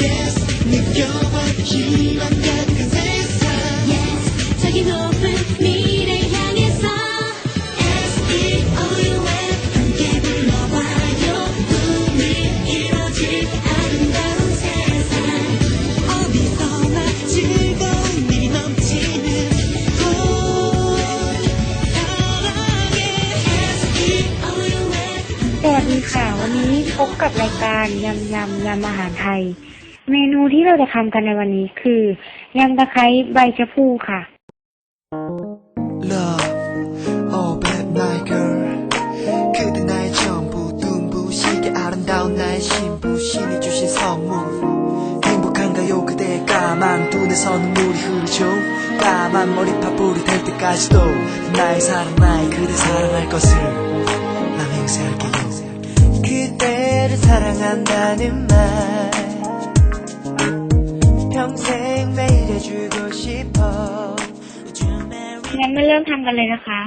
Yes 느껴봐 희망 가득한 세상 Yes 저기 높은 미래 향해서 S-E-O-U-N 함께 불러봐요 꿈이 이뤄질 아름다운 세상 어디서나 즐거운 일이 넘치는 곳 사랑해 S-E-O-U-N สวัสดีค่ะ วันนี้พบกับรายการยำยำยำอาหารไทย เมนูที่เราจะทำกันในวันนี้คือยำตะไคร้ใบชะพูค่ะ Love, oh bad night girl 그대 나의 전부 눈부시게 아름다운 나의 신부 신이 주신 선물 행복한가요 그대의 까만 눈에서 눈물이 흐르죠 까만 머리파뿌리 될 때까지도 나의 사랑 나의 그대 사랑할 것을 난 맹세할게요 그대를 사랑한다는 말 평생 매일 해주고 싶어 Would you marry งั้นมาเริ่มทำกันเลยนะคะ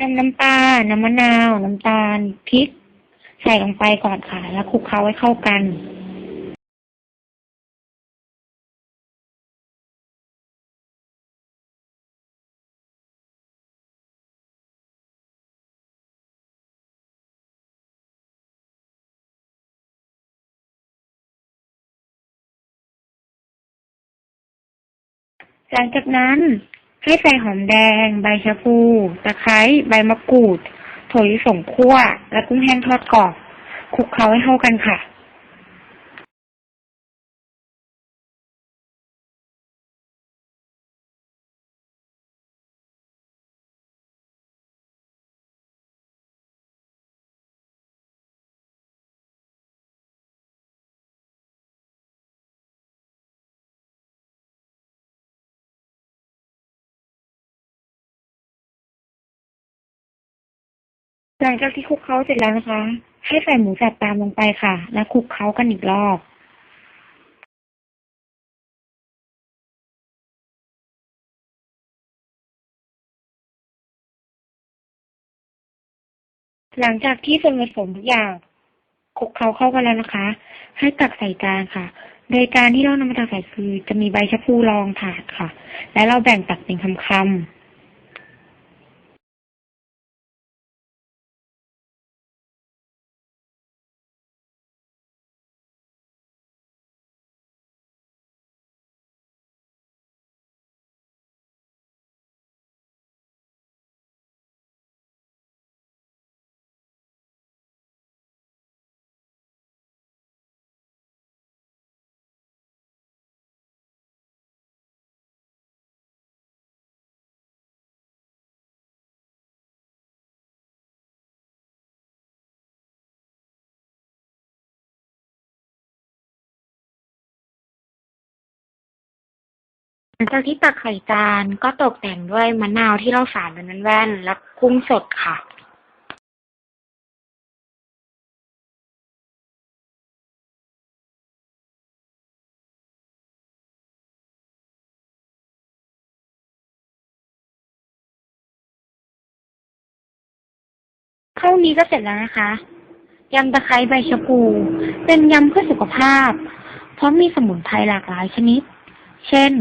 นำน้ำปลา น้ำมะนาว น้ำตาล พริก ใส่ลงไปก่อนค่ะ แล้วคลุกเคล้าให้เข้ากัน หลังจากนั้นให้ใส่หอมแดง ใบชะพูตะไคร้ใบมะกรูดถั่วลิสงคั่ว และกุ้งแห้งทอดกรอบคลุกเคล้าให้เข้ากันค่ะ หลังจากที่คลุกเคล้าเสร็จแล้วนะคะ ให้ใส่หมูสับตามลงไปค่ะ และคลุกเคล้ากันอีกรอบหลังจากที่ส่วนผสมทุกอย่างคลุกเคล้าเข้ากันแล้วนะคะ ให้ตักใส่จานค่ะ โดยการที่เรานำมาตักใส่คือจะมีใบชะพูรองถาดค่ะ และเราแบ่งตักเป็นคำๆ ลังจากที่ตักไข่จานก็ตกแต่งด้วยมะนาวที่เราสานเป็นแว่นๆและกุ้งสดค่ะเท่านี้ก็เสร็จแล้วนะคะ ยำตะไคร้ใบชะพูเป็นยำเพื่อสุขภาพ เพราะมีสมุนไพรหลากหลายชนิด เช่น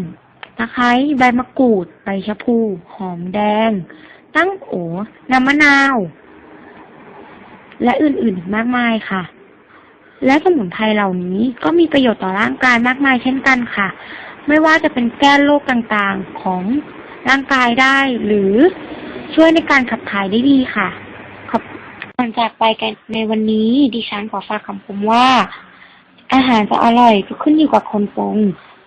ตะไคร้ใบมะกรูดใบชะพูหอมแดง ตั้งโอน้ำมะนาว และอื่นๆอีกมากมายค่ะ และสมุนไพรเหล่านี้ก็มีประโยชน์ต่อร่างกายมากมายเช่นกันค่ะ ไม่ว่าจะเป็นแก้โรคต่างๆของร่างกายได้ หรือช่วยในการขับถ่ายได้ดีค่ะขอบก่อนจากไปกันในวันนี้ดิฉันขอฝากคำคมว่า อาหารจะอร่อยก็ขึ้นอยู่กับคนปรุง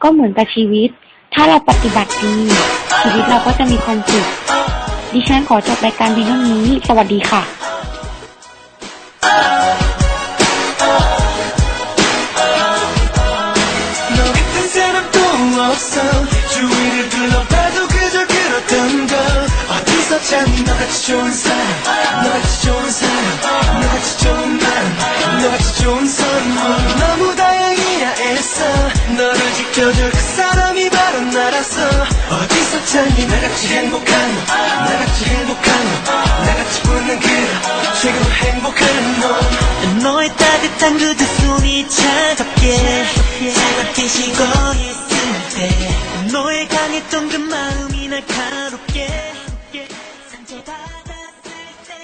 ก็เหมือนกับชีวิต ถ้าเราปฏิบัติดี ชีวิตเราก็จะมีความสุข ดิฉันขอจบรายการเพียงเท่านี้ สวัสดีค่ะ 너 같은 사람도 없어 주위를 둘러봐도 그저 그렇던 걸 어디서 찾니 너같이 좋은 사람 너같이 좋은 사람 나라서 어디서 찾니 나같이 행복한 너 나같이 행복한 너 나같이 웃는 그너 최고로 행복한 너 너의 따뜻한 그 두 손이 차갑게 느끼시고 있을 때. 너의 강했던 그 마음이 날카롭게 상처받아